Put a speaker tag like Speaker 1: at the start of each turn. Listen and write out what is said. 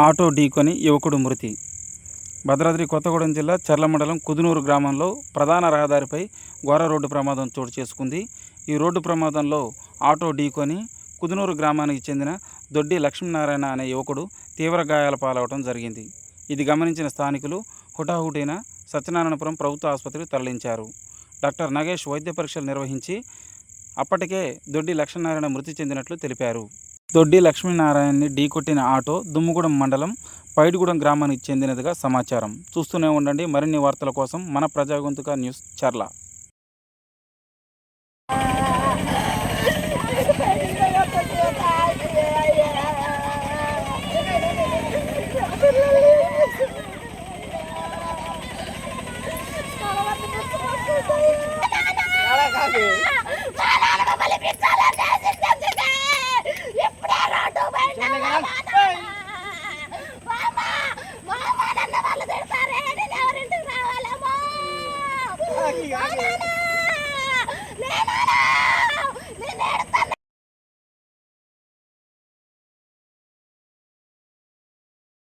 Speaker 1: Auto ఢీకొని యువకుడు మృతి. భద్రాద్రి కొత్తగూడెం జిల్లా చర్ల మండలం కుదునూరు గ్రామంలో ప్రధాన రహదారిపై ఘోర రోడ్డు ప్రమాదం చోటు చేసుకుంది. ఈ రోడ్డు ప్రమాదంలో ఆటో ఢీకొని కుదునూరు గ్రామానికి చెందిన దొడ్డి లక్ష్మీనారాయణ అనే యువకుడు తీవ్ర గాయాల పాలవడం జరిగింది. ఇది గమనించిన స్థానికులు హుటాహుటిన సత్యనారాయణపురం ప్రభుత్వ ఆసుపత్రికి తరలించారు. డాక్టర్ నగేష్ వైద్య పరీక్షలు నిర్వహించి అప్పటికే దొడ్డి లక్ష్మీనారాయణ మృతి చెందినట్లు తెలిపారు. దొడ్డి లక్ష్మీనారాయణని ఢీకొట్టిన ఆటో దుమ్ముగూడెం మండలం పైడిగూడెం గ్రామానికి చెందినదిగా సమాచారం. చూస్తూనే ఉండండి. మరిన్ని వార్తల కోసం మన ప్రజాగొంతుక న్యూస్ చర్ల. 你娘的